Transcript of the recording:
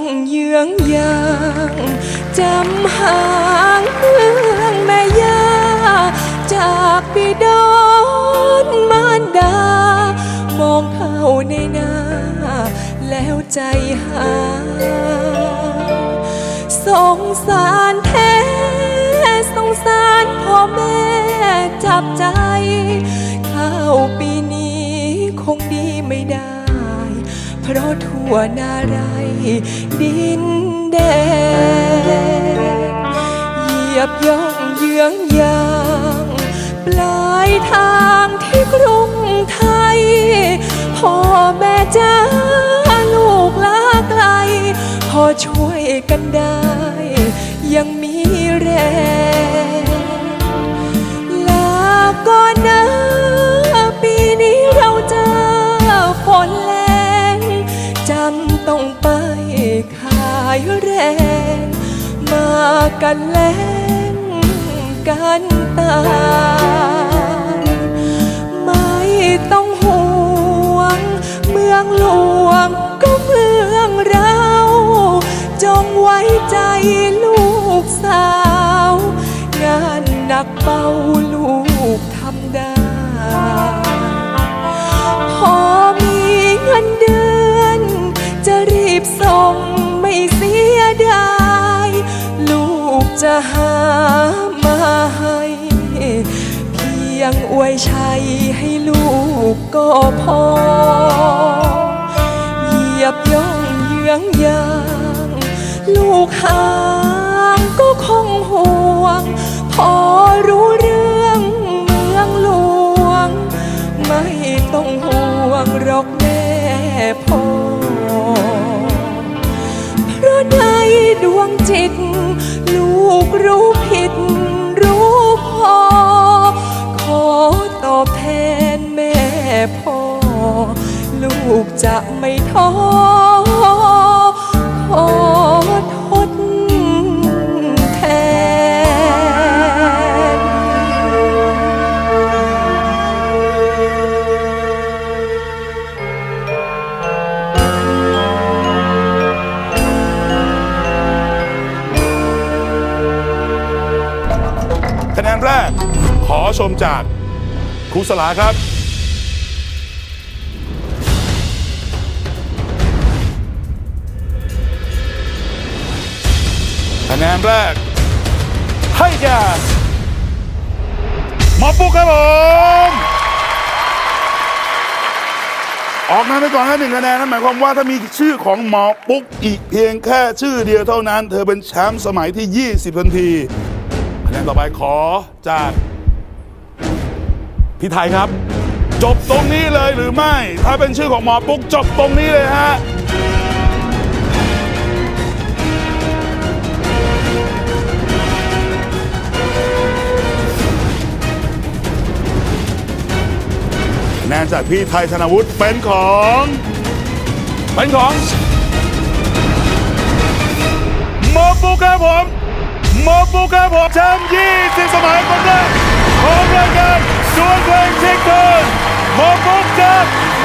งเยืองยางจำหางเมืองแม่ยา จากปิดอนมานดา มองเข้าในหน้า แล้วใจหา ราะทั่วนาไรดินแดนเหยียบย่องเยื้องยาง ปลายทางที่กรุงไทย พ่อแม่จ้าลูกลาไกล พอช่วยกันได้ ยังมีแรงายแรงมากันแล้งกันตายไม่ต้องห่วง เมืองหลวงก็เมืองเรา จงไว้ใจลูกสาว งานหนักเบา จะหามาให้เพียงอวยชัยให้ลูกก็พอ เพราะในดวงจิต ลูกรู้ผิด รู้พอ ขอตอบแทนแม่พ่อ ลูกจะไม่ท้อขอ ชมจากครูสลาครับ คะแนนแรก ให้แก่หมอปุ๊กครับผม ออกนามไปก่อนแค่หนึ่งคะแนนนั่นหมายความว่าถ้ามีชื่อของหมอปุ๊กอีกเพียงแค่ชื่อเดียวเท่านั้น เธอเป็นแชมป์สมัยที่ 20 ทันทีคะแนนต่อไปขอจาก พี่ไทยครับ จบตรงนี้เลยหรือไม่ ถ้าเป็นชื่อของหมอปุ๊กจบตรงนี้เลยฮะคะแนนจากพี่ไทยธนวุฒิเป็นของ เป็นของหมอปุ๊กครับผมหมอปุ๊กครับผมแชมป์20สมัยคนแรกของรายการ ดวลเพ